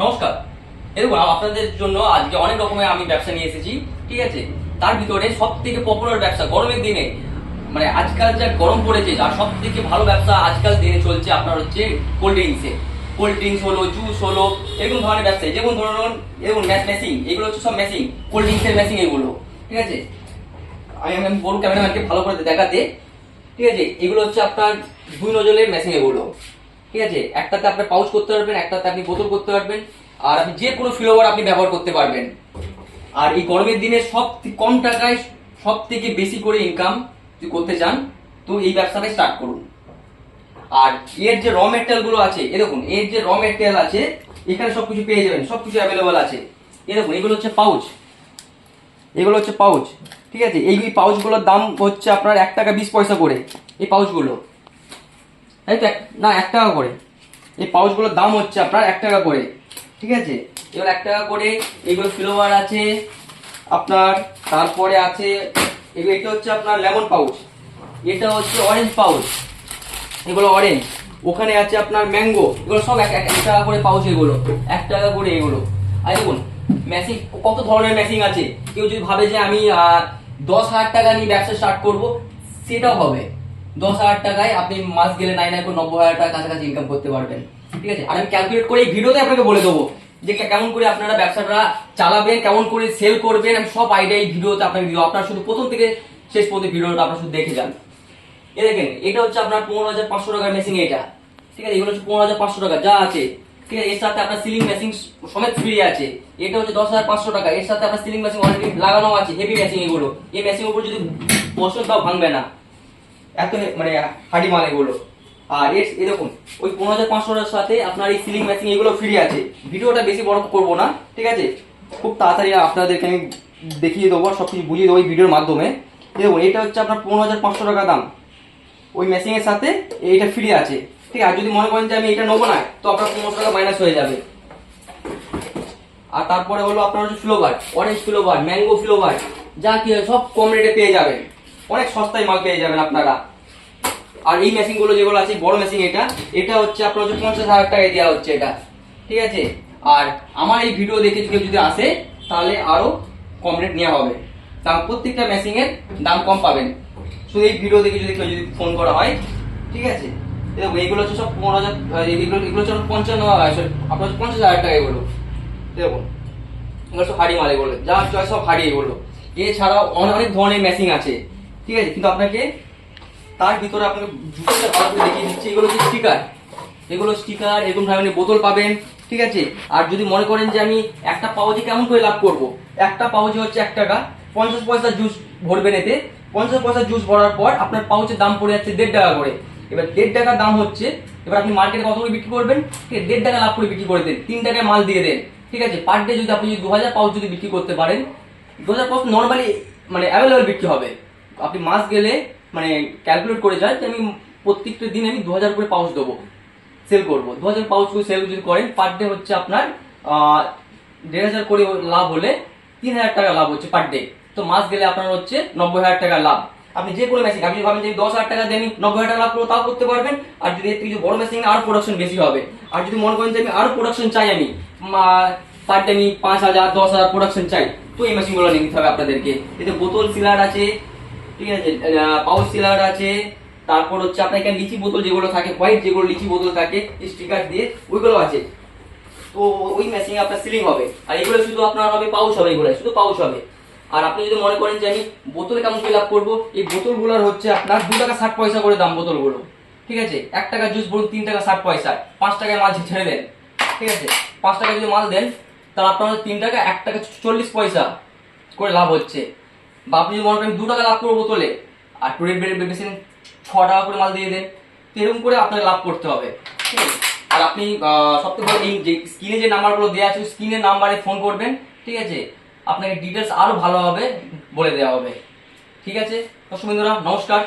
নমস্কার। এরকম আপনাদের জন্য আজকে অনেক রকমের আমি ব্যবসা নিয়ে এসেছি, ঠিক আছে? তার ভিতরে সব থেকে পপুলার ব্যবসা গরমের দিনে। মানে আজকাল যা গরম পড়েছে আর সব থেকে ভালো ব্যবসা আজকাল দিনে চলছে আপনার হচ্ছে কোল্ড ড্রিঙ্কসে কোল্ড ড্রিঙ্কস হলো জুস হলো, এরকম ধরনের ব্যবসা যেমন ধরুন, এরকম মেশিন এগুলো হচ্ছে সব মেশিন কোল্ড ড্রিঙ্কসের মেশিন এগুলো, ঠিক আছে? আমি আমি বলব ক্যামেরাম্যানকে ভালো করে দেখাতে, ঠিক আছে? এগুলো হচ্ছে আপনার দুই নজলের মেশিন এগুলো। ঠিক আছে? একটাতে আপনি পাউচ করতে পারবেন, একটাতে আপনি বোতল করতে পারবেন, আর আপনি যে কোনো ফ্লেভার আপনি ব্যবহার করতে পারবেন। আর এই গরমের দিনে সব কম টাকায় সব থেকে বেশি করে ইনকাম যদি করতে চান, তো এই ব্যবসাটা স্টার্ট করুন। আর এর যে র মেটেরিয়ালগুলো আছে, এ দেখুন, এর যে র মেটেরিয়াল আছে, এখানে সবকিছু পেয়ে যাবেন, সবকিছু অ্যাভেলেবল আছে। এ দেখুন, এগুলো হচ্ছে পাউচ এগুলো হচ্ছে পাউচ ঠিক আছে? এই পাউচগুলোর দাম হচ্ছে আপনার এক টাকা বিশ পয়সা করে, এই পাউচগুলো তাই তো না, এক টাকা করে। এই পাউচগুলোর দাম হচ্ছে আপনার এক টাকা করে, ঠিক আছে? এবার এক টাকা করে এগুলো ফ্লেভার আছে আপনার, তারপরে আছে, এগুলো, এটা হচ্ছে আপনার লেমন পাউচ, এটা হচ্ছে অরেঞ্জ পাউচ, এগুলো অরেঞ্জ ওখানে আছে আপনার ম্যাঙ্গো এগুলো সব এক এক টাকা করে পাউচ এগুলো, এক টাকা করে এগুলো। আর দেখুন মেশিন কত ধরনের মেশিন আছে? কেউ যদি ভাবে যে আমি দশ হাজার টাকা নিয়ে ব্যবসা স্টার্ট করব, সেটাও হবে। দশ হাজার টাকায় আপনি মাস গেলে নাই নাই করে নব্বই হাজার টাকা কাছাকাছি ইনকাম করতে পারবেন। ঠিক আছে? আর আমি ক্যালকুলেট করে এই ভিডিওতে আপনাকে বলে দেবো যে কেমন করে আপনারা ব্যবসাটা চালাবেন, কেমন করে সেল করবেন, আমি সব আইডিয়া এই ভিডিওতে আপনাকে দিব। আপনারা শুধু প্রথম থেকে শেষ পর্যন্ত ভিডিওটা আপনারা শুধু দেখে যান। এ দেখেন, এটা হচ্ছে আপনার পনেরো হাজার পাঁচশো টাকার মেশিন এটা। ঠিক আছে? এগুলো হচ্ছে পনেরো হাজার পাঁচশো টাকা, যা আছে। ঠিক আছে? এর সাথে আপনার সিলিং মেশিন সমেত ফ্রি আছে। এটা হচ্ছে দশ হাজার পাঁচশো টাকা। এর সাথে আপনার সিলিং মেশিন অলরেডি লাগানো আছে হেভি মেশিন এগুলো। এই মেশিন উপর যদি বসে তাও ভাঙবে না। এত মানে হাডি মাল এগুলো। আর এর এরকম ওই পনেরো হাজার পাঁচশোটার সাথে আপনার এই সিলিং মেশিন এগুলো ফ্রি আছে। ভিডিওটা বেশি বড় করব না, ঠিক আছে? খুব তাড়াতাড়ি আপনাদেরকে আমি দেখিয়ে দেবো, সব কিছু বুঝিয়ে দেবো এই ভিডিওর মাধ্যমে। দেখুন, এটা হচ্ছে আপনার পনেরো হাজার পাঁচশো টাকা দাম। ওই মেশিনের সাথে এইটা ফ্রি আছে, ঠিক আছে? আর যদি মনে করেন যে আমি এটা নেব না, তো আপনার পনেরোশো টাকা মাইনাস হয়ে যাবে। আর তারপরে হলো আপনার হচ্ছে ফ্লোভার অরেঞ্জ ফ্লোভার ম্যাঙ্গো ফ্লোভার যা কি সব কম রেটে পেয়ে যাবেন। অনেক সস্তায় মাল পেয়ে যাবেন আপনারা। আর এই মেশিনগুলো যেগুলো আছে, বড় মেশিন এটা এটা হচ্ছে আপনার হচ্ছে পঞ্চাশ হাজার টাকায় দেওয়া হচ্ছে এটা। ঠিক আছে? আর আমার এই ভিডিও দেখে কেউ যদি আসে, তাহলে আরও কম রেট নেওয়া হবে। দাম প্রত্যেকটা মেশিনের দাম কম পাবেন। শুধু এই ভিডিও দেখে যদি কেউ যদি ফোন করা হয়, ঠিক আছে? দেখুন এইগুলো হচ্ছে সব পনেরো হাজার এগুলো এগুলো হচ্ছে পঞ্চান্ন আপনার হচ্ছে পঞ্চাশ হাজার টাকা এগুলো। দেখুন, এগুলো সব হাড়ি মাল এগুলো। যা চয় সব হাড়ি এগুলো। এছাড়াও অনেক ধরনের মেশিন আছে। ঠিক আছে? কিন্তু আপনাকে তার ভিতরে আপনাকে জুতোটা ভালো করে দেখিয়ে দিচ্ছি। এগুলো হচ্ছে স্টিকার এগুলো স্টিকার এরকম ধরনের বোতল পাবেন, ঠিক আছে? আর যদি মনে করেন যে আমি একটা পাউচে কেমন করে লাভ করব? একটা পাউচে হচ্ছে এক টাকা। পঞ্চাশ পয়সা জুস ভরবেন এতে। পঞ্চাশ পয়সা জুস ভরার পর আপনার পাউচের দাম পড়ে যাচ্ছে দেড় টাকা করে। এবার দেড় টাকার দাম হচ্ছে, এবার আপনি মার্কেটে কত করে বিক্রি করবেন? ঠিক দেড় টাকা লাভ করে বিক্রি করে দেন। তিন টাকায় মাল দিয়ে দেন। ঠিক আছে পার ডে যদি আপনি দু হাজার পাউচ যদি বিক্রি করতে পারেন, দু হাজার পাউচ নর্মালি মানে অ্যাভেলেবল বিক্রি হবে। আপনি মাস গেলে মানে ক্যালকুলেট করে যায় যে আমি প্রত্যেকটা দিন আমি দু হাজার করে পাউচ দেবো। সেল করব। দু হাজার পাউচ করে সেল যদি করেন পার ডে হচ্ছে আপনার দেড় হাজার করে লাভ হলে তিন হাজার টাকা লাভ হচ্ছে পার ডে তো মাস গেলে আপনার হচ্ছে নব্বই হাজার টাকা লাভ। আপনি যে কোনো মেশিন আপনি ভাবেন যে দশ হাজার টাকা দেন নব্বই হাজার টাকা লাভ করব, তাও করতে পারবেন। আর যদি এর কিছু বড় মেশিন আরও প্রোডাকশন বেশি হবে। আর যদি মনে করেন যে আমি আরও প্রোডাকশন চাই আমি পার ডে আমি পাঁচ হাজার দশ হাজার প্রোডাকশন চাই, তো এই মেশিনগুলো নিতে হবে আপনাদেরকে। এতে বোতল সিলার আছে ঠিক আছে পাউচ সিলার আছে, তারপর হচ্ছে আপনার এখানে লিচি বোতল যেগুলো থাকে হোয়াইট যেগুলো লিচি বোতল থাকে স্টিকার দিয়ে ওইগুলো আছে। তো ওই মেশিনে আপনার সিলিং হবে। আর এগুলো শুধু আপনার হবে পাউচ হবে, এগুলো, শুধু পাউচ হবে। আর আপনি যদি মনে করেন যে আমি বোতলে কেমন করে লাভ করব, এই বোতলগুলোর হচ্ছে আপনার দু টাকা ষাট পয়সা করে দাম বোতলগুলো। ঠিক আছে, এক টাকা জুস বলুন, তিন টাকা ষাট পয়সা। পাঁচ টাকায় মাল ছেড়ে দেন। ঠিক আছে, পাঁচ টাকা যদি মাল দেন, তাহলে আপনার তিন টাকা, এক টাকা চল্লিশ পয়সা করে লাভ হচ্ছে। বা আপনি যদি মনে করেন দু টাকা লাভ করব বোতলে আর টুরেট ভেবেছেন ছ টাকা করে মাল দিয়ে দেন। এরকম করে আপনাকে লাভ করতে হবে। ঠিক আছে? আর আপনি সব সবথেকে বড় এই যে স্ক্রিনে যে নাম্বারগুলো দেওয়া আছে স্ক্রিনের নাম্বারে ফোন করবেন। ঠিক আছে? আপনাকে ডিটেলস আরও ভালোভাবে বলে দেওয়া হবে। ঠিক আছে? দর্শক বন্ধুরা, নমস্কার।